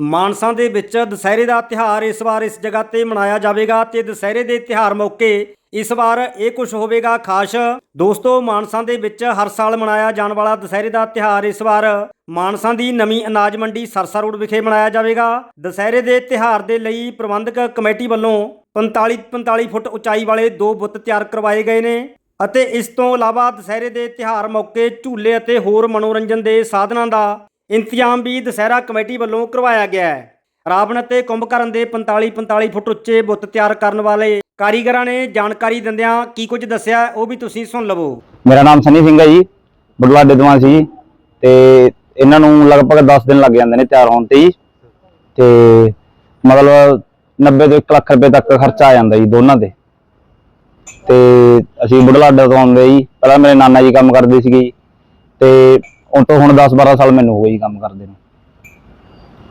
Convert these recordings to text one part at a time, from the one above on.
ਮਾਨਸਾ ਦੇ ਵਿੱਚ ਦੁਸਹਿਰੇ ਦਾ ਤਿਹਾਰ ਇਸ ਵਾਰ ਇਸ ਜਗ੍ਹਾ ਤੇ ਮਨਾਇਆ ਜਾਵੇਗਾ ਤੇ ਦੁਸਹਿਰੇ ਦੇ ਤਿਹਾਰ ਮੌਕੇ ਇਸ ਵਾਰ ਇਹ ਕੁਝ ਹੋਵੇਗਾ ਖਾਸ। ਦੋਸਤੋ, ਮਾਨਸਾ ਦੇ ਵਿੱਚ ਹਰ ਸਾਲ ਮਨਾਇਆ ਜਾਣ ਵਾਲਾ ਦੁਸਹਿਰੇ ਦਾ ਤਿਹਾਰ ਇਸ ਵਾਰ ਮਾਨਸਾ ਦੀ ਨਵੀਂ ਅਨਾਜ ਮੰਡੀ ਸਰਸਾ ਰੋਡ ਵਿਖੇ ਮਨਾਇਆ ਜਾਵੇਗਾ। ਦੁਸਹਿਰੇ ਦੇ ਤਿਹਾਰ ਦੇ ਲਈ ਪ੍ਰਬੰਧਕ ਕਮੇਟੀ ਵੱਲੋਂ 45 45 ਫੁੱਟ ਉਚਾਈ ਵਾਲੇ ਦੋ ਬੁੱਤ ਤਿਆਰ ਕਰਵਾਏ ਗਏ ਨੇ ਅਤੇ ਇਸ ਤੋਂ ਇਲਾਵਾ ਦੁਸਹਿਰੇ ਦੇ ਤਿਹਾਰ ਮੌਕੇ ਝੂਲੇ ਅਤੇ ਹੋਰ ਮਨੋਰੰਜਨ ਦੇ ਸਾਧਨਾਂ ਦਾ ਇੰਤਜ਼ਾਮ ਵੀ ਦੁਸਹਿਰਾ ਕਮੇਟੀ ਵੱਲੋਂ ਕਰਵਾਇਆ ਗਿਆ ਹੈ। ਰਾਵਣ ਅਤੇ ਕੁੰਭਕਰਨ ਦੇ 45 45 ਫੁੱਟ ਉੱਚੇ ਬੁੱਤ ਤਿਆਰ ਕਰਨ ਵਾਲੇ ਕਾਰੀਗਰਾਂ ਨੇ ਜਾਣਕਾਰੀ ਦਿੰਦਿਆਂ ਕੀ ਕੁਝ ਦੱਸਿਆ ਉਹ ਵੀ ਤੁਸੀਂ ਸੁਣ ਲਵੋ। ਮੇਰਾ ਨਾਮ ਸਨੀ ਸਿੰਘ ਹੈ ਜੀ ਬੁਢਲਾਡੇ ਤੋਂ ਸੀ ਜੀ। ਤੇ ਇਹਨਾਂ ਨੂੰ ਲਗਭਗ 10 ਦਿਨ ਲੱਗ ਜਾਂਦੇ ਨੇ ਤਿਆਰ ਹੋਣ ਤੇ ਜੀ। ਤੇ ਮਤਲਬ 90 ਤੋਂ 1 ਲੱਖ ਰੁਪਏ ਤੱਕ ਖਰਚਾ ਆ ਜਾਂਦਾ ਜੀ ਦੋਨਾਂ ਤੇ। ਤੇ ਅਸੀਂ ਬੁਢਲਾਡੇ ਤੋਂ ਆਉਂਦੇ ਜੀ, ਪਹਿਲਾਂ ਮੇਰੇ ਨਾਨਾ ਜੀ ਕੰਮ ਕਰਦੇ ਸੀਗੇ ਤੇ ਉਹ ਤੋਂ ਹੁਣ 10 12 ਸਾਲ ਮੈਨੂੰ ਹੋ ਗਏ ਜੀ ਕੰਮ ਕਰਦੇ ਨੂੰ।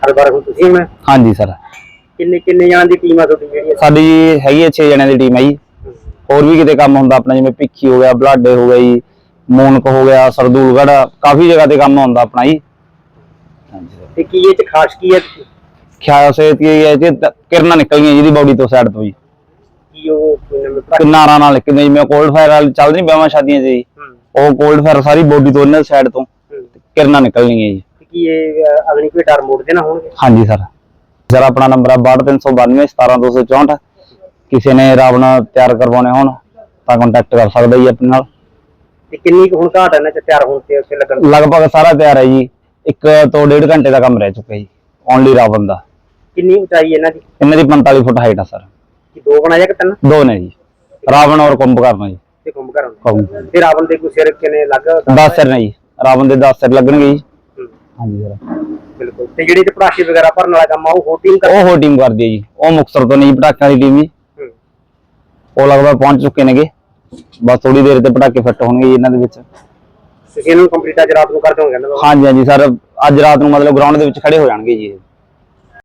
ਹਰ ਵਾਰ ਹੁਣ ਤੁਸੀਂ ਮੈਂ? ਹਾਂਜੀ ਸਰ। ਕਿੰਨੇ ਕਿੰਨੇ ਜਣਾਂ ਦੀ ਟੀਮ ਆ ਤੁਹਾਡੀ ਜਿਹੜੀ ਸਾਡੀ ਹੈਗੀ ਹੈ 6 ਜਣਿਆਂ ਦੀ ਟੀਮ ਹੈ ਜੀ। ਹੋਰ ਵੀ ਕਿਤੇ ਕੰਮ ਹੁੰਦਾ ਆਪਣਾ ਜਿਵੇਂ ਭਿੱਖੀ ਹੋ ਗਿਆ ਬਲਾਡੇ ਹੋ ਗਿਆ ਜੀ ਮੂਨਕ ਹੋ ਗਿਆ ਸਰਦੂਲਗੜ੍ਹ ਕਾਫੀ ਜਗ੍ਹਾ ਤੇ ਕੰਮ ਹੁੰਦਾ ਆਪਣਾ ਜੀ। ਹਾਂਜੀ ਸਰ। ਤੇ ਕੀ ਇਹ ਚ ਖਾਸ ਕੀ ਹੈ? ਖਿਆਲ ਸੇ ਕੀ ਹੈ ਜੀ ਤ- ਕਿਰਨਾਂ ਨਿਕਲੀਆਂ ਜਿਹਦੀ ਬਾਡੀ ਤੋਂ ਸਾਈਡ ਤੋਂ ਜੀ। ਕੀ ਉਹ ਕਿਨਾਰਾ ਨਾਲ ਨਿਕਲਦੀਆਂ ਜਿਵੇਂ ਕੋਲਡ ਫਾਇਰ ਵਾਲੀ ਚੱਲਦੀ ਨਹੀਂ ਵਿਆਹਾਂ ਸ਼ਾਦੀਆਂ 'ਚ ਜੀ। ਉਹ ਕੋਲਡ ਫਾਇਰ ਸਾਰੀ ਬਾਡੀ ਤੋਂ ਇਹਨਾਂ ਸਾਈਡ ਤੋਂ। ਕਿਰਨਾਂ ਨਿਕਲਣੀਆਂ ਜੀ। ਕੀ ਇਹ ਅਗਨੀ ਕੋਈ ਡਰ ਮੋੜਦੇ ਨਾ ਹੋਣਗੇ? ਹਾਂਜੀ ਸਰ। ਸਰ ਆਪਣਾ ਨੰਬਰ ਹੈ 62392 17264 ਕਿਸੇ ਨੇ ਰਾਵਣ ਤਿਆਰ ਕਰਵਾਉਣੇ ਹੋਣ ਤਾਂ ਕੰਟੈਕਟ ਕਰ ਸਕਦਾ ਜੀ ਆਪਣੇ ਨਾਲ। ਤੇ ਕਿੰਨੀ ਕੁ ਹੁਣ ਘਾਟ ਇਹਨਾਂ ਚ ਤਿਆਰ ਹੋਣ ਤੇ ਉੱਥੇ ਲੱਗਣ ਦੀ? ਲਗਭਗ ਸਾਰਾ ਤਿਆਰ ਹੈ ਜੀ। ਇੱਕ ਤੋਂ ਡੇਢ ਘੰਟੇ ਦਾ ਕੰਮ ਰਹਿ ਚੁੱਕਾ ਜੀ ਓਨਲੀ ਰਾਵਣ ਦਾ ਕਿੰਨੀ ਉਚਾਈ ਇਹਨਾਂ ਦੀ? ਇਹਨਾਂ ਦੀ 45 ਫੁੱਟ ਹਾਈਟ ਆ ਸਰ। ਕੀ ਦੋ ਬਣਾਇਆ ਕਿ ਤਿੰਨ? ਦੋ ਨੇ ਜੀ। ਰਾਵਣ ਔਰ ਕੁੰਭਕਰਨ ਜੀ। ਤੇ ਕਰਨ ਕੁੰਭ। ਤੇ ਰਾਵਣ ਦੇ ਕੋਈ ਸਿਰ ਕਿਨੇ ਲੱਗ 10 ਸਿਰ ਨੇ ਜੀ। ਰਾਵਣ ਦੇ 10 ਸਿਰ ਲੱਗਣਗੇ ਜੀ। ਹਾਂਜੀ ਸਰ। ਬਿਲਕੁਲ। ਤੇ ਜਿਹੜੀ ਤੇ ਪੜਾਕੇ ਵਗੈਰਾ ਭਰਨ ਵਾਲਾ ਕੰਮ ਆ ਉਹ ਹੋਰ ਟੀਮ ਕਰ ਉਹ ਹੋਰ ਟੀਮ ਕਰਦੀ ਹੈ ਜੀ। ਉਹ ਮੁਕਤਸਰ ਤੋਂ ਨਹੀਂ ਪਟਾਕਿਆਂ ਦੀ ਟੀਮ ਜੀ ਹੂੰ। ਉਹ ਲਗਭਗ ਪਹੁੰਚ ਚੁੱਕੇ ਨੇਗੇ। ਬਸ ਥੋੜੀ ਦੇਰ ਤੇ ਪਟਾਕੇ ਫਿੱਟ ਹੋਣਗੇ ਜੀ ਇਹਨਾਂ ਦੇ ਵਿੱਚ। ਤੁਸੀਂ ਇਹਨੂੰ ਕੰਪਲੀਟ ਅੱਜ ਰਾਤ ਨੂੰ ਕਰ ਦੋਗੇ ਨਾ? ਹਾਂਜੀ ਹਾਂਜੀ ਸਰ। ਅੱਜ ਰਾਤ ਨੂੰ ਮਤਲਬ ਗਰਾਊਂਡ ਦੇ ਵਿੱਚ ਖੜੇ ਹੋ ਜਾਣਗੇ ਜੀ ਇਹ।